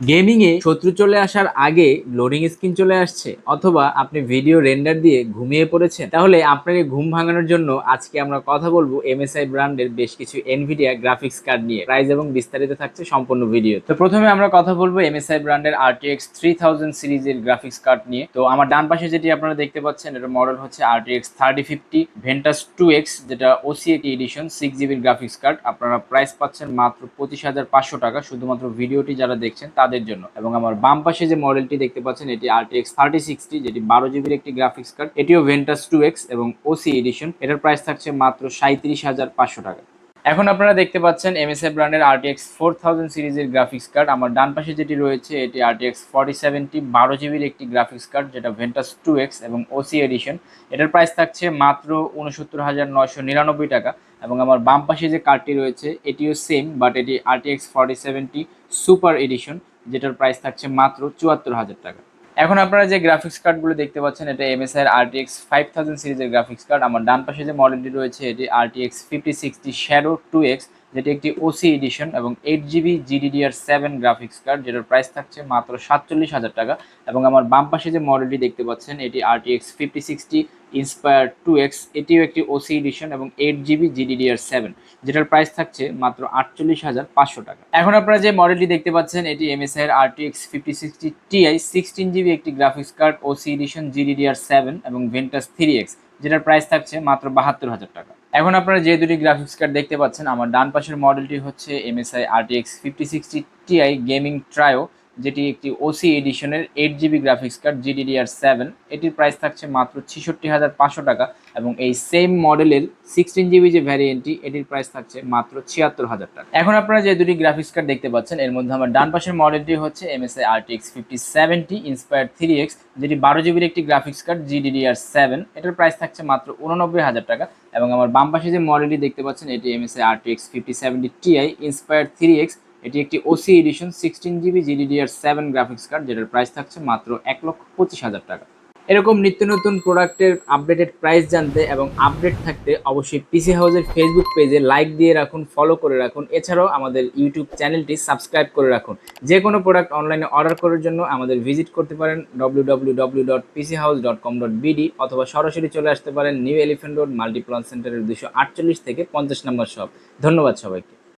Gaming এ শত্রু চলে আসার আগে লোডিং স্ক্রিন চলে আসছে, অথবা আপনি ভিডিও রেন্ডার দিয়ে ঘুমিয়ে পড়েছেন। তাহলে আপনার ঘুম ভাঙানোর জন্য আজকে আমরা কথা বলব এমএসআই ব্র্যান্ডের বেশ কিছু এনভিডিয়া গ্রাফিক্স কার্ড নিয়ে। প্রাইস এবং বিস্তারিত থাকছে সম্পূর্ণ ভিডিও তো প্রথমে আমরা কথা বলব এমএসআই ব্র্যান্ডের থ্রি থাউজেন্ড সিরিজের গ্রাফিক্স কার্ড নিয়ে। তো আমার ডান পাশে যেটি আপনারা দেখতে পাচ্ছেন এটা মডেল হচ্ছে ফিফটি ভেন্টাস টু এক্স যেটা ওসিএটি এডিশন সিক্স জিবির গ্রাফিক্স কার্ড আপনারা প্রাইস পাচ্ছেন মাত্র পঁচিশ হাজার পাঁচশো টাকা। শুধুমাত্র ভিডিওটি যারা দেখছেন তাদের জন্য। এবং আমার বাম পাশে যে মডেলটি দেখতে পাচ্ছেন, এটি আরটিএক্স থার্টি সিক্সটি যেটি বারো জিবির একটি গ্রাফিক্স কার্ড এটিও ভেন্টাস টু এক্স এবং ওসি এডিশন এটার প্রাইস থাকছে মাত্র সাঁত্রিশ হাজার পাঁচশো টাকা। এখন আপনারা দেখতে পাচ্ছেন এম এস এমএসএ ব্র্যান্ডের আরটিএক্স ফোর থাউজেন্ড সিরিজের গ্রাফিক্স কার্ড আমার ডান পাশে যেটি রয়েছে, এটি আরটিএক্স ফর্টি সেভেনটি বারো জিবির একটি গ্রাফিক্স কার্ড যেটা ভেন্টাস টু এক্স এবং ওসি এডিশন এটার প্রাইস থাকছে মাত্র উনসত্তর হাজার নয়শো নিরানব্বই টাকা। এবং আমার বাম পাশে যে কার্ডটি রয়েছে, এটিও সেম বাট এটি RTX forty seventy super edition যেটার প্রাইস থাকছে মাত্র চুয়াত্তর হাজার টাকা। এখন আপনারা যে গ্রাফিক্স কার্ডগুলো দেখতে পাচ্ছেন, এটা M S MSI T RTX five thousand সিরিজের গ্রাফিক্স কার্ড আমার ডান পাশে যে মডেলটি রয়েছে, এটি আর RTX fifty sixty shadow two X যেটি একটি ওসি এডিশন এবং eight GB GDDR seven graphics card যেটার প্রাইস থাকছে মাত্র সাতচল্লিশ হাজার টাকা এবং আমার বাম পাশে যে মডেলটি দেখতে পাচ্ছেন, এটি RTX fifty sixty inspire two X এটিও একটি ওসি এডিশন এবং এইট জিবি জিডিডিআর সেভেন যেটার প্রাইস থাকছে মাত্র আটচল্লিশ হাজার পাঁচশো টাকা। এখন আপনারা যে মডেলটি দেখতে পাচ্ছেন, এটি এমএসআই এর RTX fifty sixty Ti sixteen GB একটি graphics card OC edition GDDR seven এবং ভেন্টাস থ্রি এক্স যেটার প্রাইস থাকছে মাত্র বাহাত্তর হাজার টাকা। এখন আপনারা যে দুটি গ্রাফিক্স কার্ড দেখতে পাচ্ছেন, আমার ডান পাশের মডেলটি হচ্ছে MSI RTX fifty sixty Ti gaming trio যেটি একটি OC এডিশনের eight GB graphics card GDDR seven এটির প্রাইস থাকছে মাত্র ছেষট্টি হাজার পাঁচশো টাকা এবং এই সেম মডেলের সিক্সটিন জিবি যে ভ্যারিয়েন্টটি এটির প্রাইস থাকছে মাত্র ছিয়াত্তর হাজার টাকা। এখন আপনারা যে দুটি গ্রাফিক্স কার্ড দেখতে পাচ্ছেন, এর মধ্যে আমার ডান পাশের মডেলটি হচ্ছে MSI RTX fifty seventy inspire three X যেটি বারো জিবির একটি গ্রাফিক্স কার্ড জিডিডিআর সেভেন এটার প্রাইস থাকছে মাত্র উননব্বই হাজার টাকা এবং আমার বাম পাশে যে মডেলটি দেখতে পাচ্ছেন, এটি MSI RTX fifty seventy Ti inspire three X এটি একটি OC edition sixteen GB GDDR seven graphics card যেটার প্রাইস থাকছে মাত্র এক লক্ষ পঁচিশ হাজার টাকা। এরকম নিত্য নতুন প্রোডাক্টের আপডেটেড প্রাইস জানতে এবং আপডেট থাকতে অবশ্যই পিসি হাউসের ফেসবুক পেজে লাইক দিয়ে রাখুন ফলো করে রাখুন। এছাড়াও আমাদের ইউটিউব চ্যানেলটি সাবস্ক্রাইব করে রাখুন। যে কোনো প্রোডাক্ট অনলাইনে অর্ডার করার জন্য আমাদের ভিজিট করতে পারেন W W W dot house dot com dot অথবা সরাসরি চলে আসতে পারেন নিউ এলিফেন্ট রোড মাল্টিপ্লান সেন্টারের দুশো আটচল্লিশ থেকে পঞ্চাশ নম্বর শপ ধন্যবাদ সবাইকে।